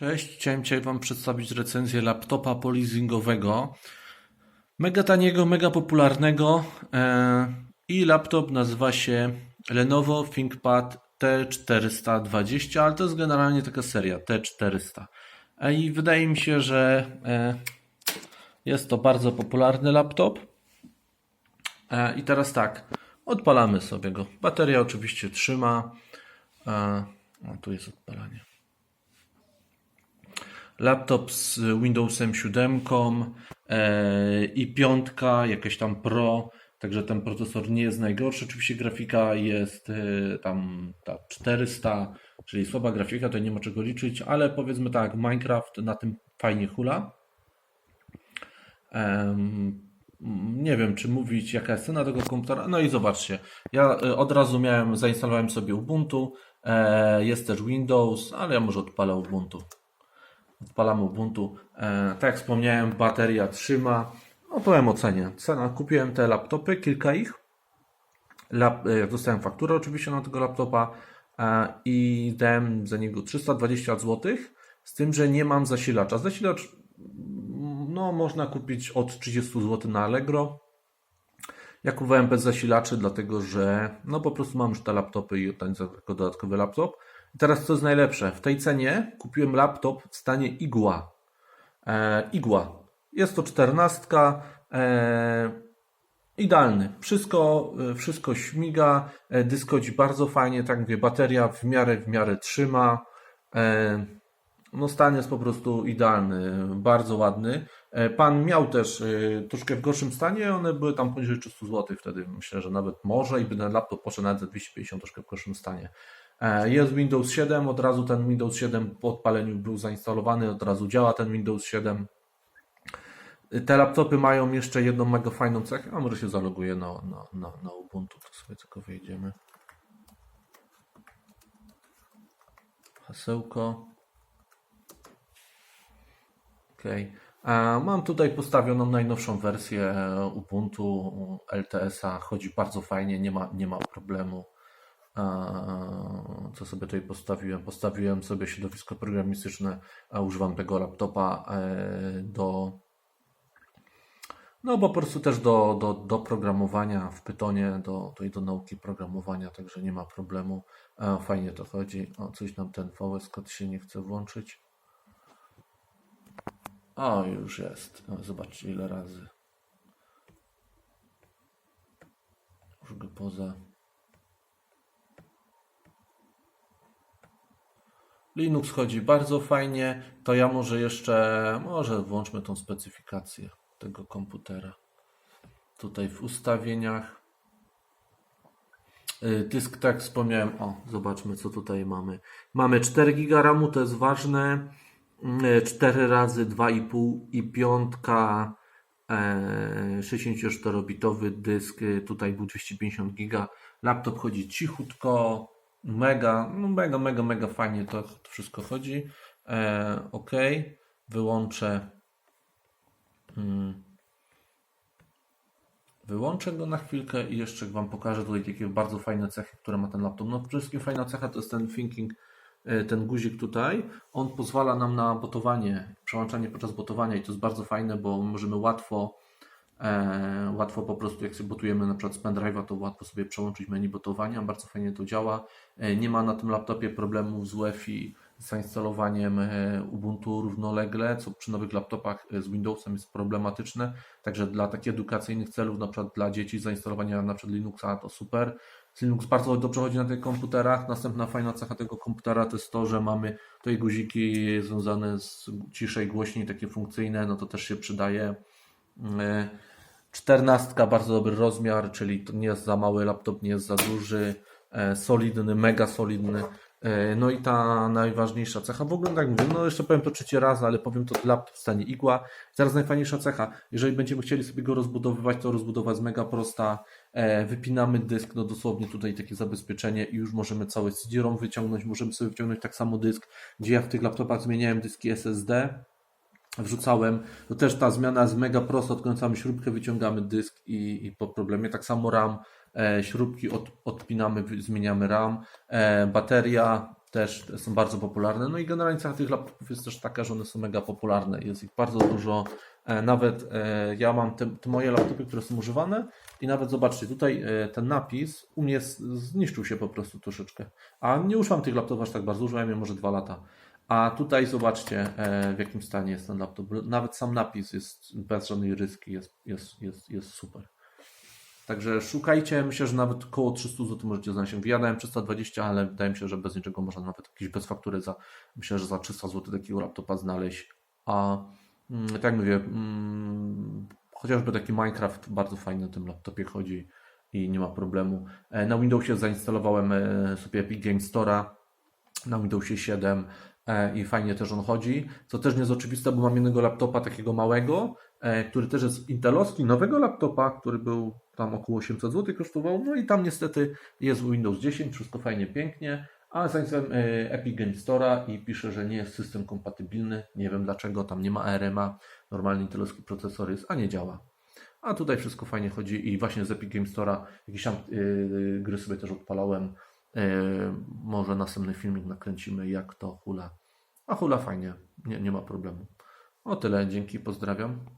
Cześć, chciałem dzisiaj Wam przedstawić recenzję laptopa polizingowego. Mega taniego, mega popularnego e, i laptop nazywa się Lenovo ThinkPad T420, ale to jest generalnie taka seria T400. E, I wydaje mi się, że e, jest to bardzo popularny laptop. E, I teraz tak, odpalamy sobie go. Bateria oczywiście trzyma. O, tu jest odpalanie. Laptop z Windowsem 7 e, i piątka, jakaś tam Pro, także ten procesor nie jest najgorszy. Oczywiście grafika jest e, tam ta 400, czyli słaba grafika, to nie ma czego liczyć, ale powiedzmy tak, Minecraft na tym fajnie hula. Nie wiem, czy mówić, jaka jest cena tego komputera. No i zobaczcie, ja e, od razu miałem, zainstalowałem sobie Ubuntu, jest też Windows, ale ja może odpalę Ubuntu. Odpalam Ubuntu. E, tak jak wspomniałem, bateria trzyma. No powiem o cenie. Cena, kupiłem te laptopy, kilka ich. Lap, e, dostałem fakturę oczywiście na tego laptopa e, i dałem za niego 320 zł. Z tym, że nie mam zasilacza. Zasilacz no, można kupić od 30 zł na Allegro. Ja kupowałem bez zasilaczy, dlatego że no po prostu mam już te laptopy i ten jako dodatkowy laptop. I teraz co jest najlepsze? W tej cenie kupiłem laptop w stanie igła. E, igła. Jest to 14. E, idealny. Wszystko, e, wszystko śmiga. E, dysk chodzi bardzo fajnie. Tak mówię, bateria w miarę, w miarę trzyma. E, no stan jest po prostu idealny, bardzo ładny. E, Pan miał też e, troszkę w gorszym stanie, one były tam poniżej 300 zł wtedy, myślę, że nawet może i by ten laptop poszedł nawet za 250 troszkę w gorszym stanie. E, Jest Windows 7, od razu ten Windows 7 po odpaleniu był zainstalowany, od razu działa ten Windows 7. Te laptopy mają jeszcze jedną mega fajną cechę, a może się zaloguję na, na, na, na Ubuntu, to sobie tylko wyjdziemy. Hasełko. Okej. E, Mam tutaj postawioną najnowszą wersję e, Ubuntu LTS-a. Chodzi bardzo fajnie, nie ma, nie ma problemu. Co sobie tutaj postawiłem? Postawiłem sobie środowisko programistyczne, a używam tego laptopa e, do no po prostu też do, do, do programowania w Pytonie, do, do, do nauki programowania, także nie ma problemu. E, Fajnie to chodzi. O, coś nam ten VS Code się nie chce włączyć. O, już jest. Zobaczcie ile razy. Już go poza. Linux chodzi bardzo fajnie. To ja może jeszcze, może włączmy tą specyfikację tego komputera. Tutaj w ustawieniach. Y, Dysk, tak wspomniałem, o, zobaczmy co tutaj mamy. Mamy 4 GB RAMu, to jest ważne. 4 razy 2,5 i piątka e, 64-bitowy dysk, y, tutaj był 250 giga. Laptop chodzi cichutko, mega, no mega, mega, mega fajnie to, to wszystko chodzi. E, ok, wyłączę. Mm. Wyłączę go na chwilkę i jeszcze Wam pokażę tutaj takie bardzo fajne cechy, które ma ten laptop. No przede wszystkim fajna cecha to jest ten thinking, e, ten guzik tutaj. On pozwala nam na botowanie, przełączanie podczas botowania i to jest bardzo fajne, bo możemy łatwo, e, łatwo po prostu jak sobie botujemy na przykład z pendrive'a, to łatwo sobie przełączyć menu botowania. Bardzo fajnie to działa. E, nie ma na tym laptopie problemów z UEFI, z zainstalowaniem e, Ubuntu równolegle, co przy nowych laptopach e, z Windowsem jest problematyczne. Także dla takich edukacyjnych celów, na przykład dla dzieci, zainstalowania na przykład Linuxa to super. Linux bardzo dobrze chodzi na tych komputerach. Następna fajna cecha tego komputera to jest to, że mamy tutaj guziki związane z ciszej, głośniej, takie funkcyjne, no to też się przydaje. Czternastka, bardzo dobry rozmiar, czyli to nie jest za mały laptop, nie jest za duży, e, solidny, mega solidny. E, No i ta najważniejsza cecha, w ogóle tak mówię, no jeszcze powiem to trzeci raz, ale powiem to laptop w stanie igła. Teraz najfajniejsza cecha, jeżeli będziemy chcieli sobie go rozbudowywać, to rozbudowa jest mega prosta. E, Wypinamy dysk, no dosłownie tutaj takie zabezpieczenie i już możemy cały CD-ROM wyciągnąć, możemy sobie wyciągnąć tak samo dysk, gdzie ja w tych laptopach zmieniałem dyski SSD wrzucałem, to też ta zmiana jest mega prosta, odkręcamy śrubkę, wyciągamy dysk i, i po problemie. Tak samo RAM, e, śrubki od, odpinamy, zmieniamy RAM, e, bateria też są bardzo popularne. No i generalnie cena tych laptopów jest też taka, że one są mega popularne. Jest ich bardzo dużo. E, Nawet e, ja mam te, te moje laptopy, które są używane i nawet zobaczcie, tutaj e, ten napis u mnie zniszczył się po prostu troszeczkę. A nie używam tych laptopów aż tak bardzo, używam je może dwa lata. A tutaj zobaczcie e, w jakim stanie jest ten laptop. Nawet sam napis jest bez żadnej ryski, jest, jest, jest, jest super. Także szukajcie, myślę, że nawet koło 300 zł możecie znaleźć. Ja dałem 320, ale wydaje mi się, że bez niczego można nawet jakieś bez faktury za, myślę, że za 300 zł takiego laptopa znaleźć. A mm, tak jak mówię, mm, chociażby taki Minecraft bardzo fajny na tym laptopie chodzi i nie ma problemu. E, Na Windowsie zainstalowałem e, sobie Epic Games Store'a na Windowsie 7 e, i fajnie też on chodzi. Co też nie jest oczywiste, bo mam jednego laptopa takiego małego, e, który też jest intelowski, nowego laptopa, który był tam około 800 zł kosztował. No i tam niestety jest Windows 10, wszystko fajnie, pięknie. Ale zainstalowałem e, Epic Games Store'a i pisze, że nie jest system kompatybilny. Nie wiem dlaczego, tam nie ma ARM-a. Normalny intelowski procesor jest, a nie działa. A tutaj wszystko fajnie chodzi i właśnie z Epic Games Store'a jakieś tam yy, gry sobie też odpalałem. Yy, może następny filmik nakręcimy, jak to hula. A hula fajnie, nie, nie ma problemu. O tyle, dzięki, pozdrawiam.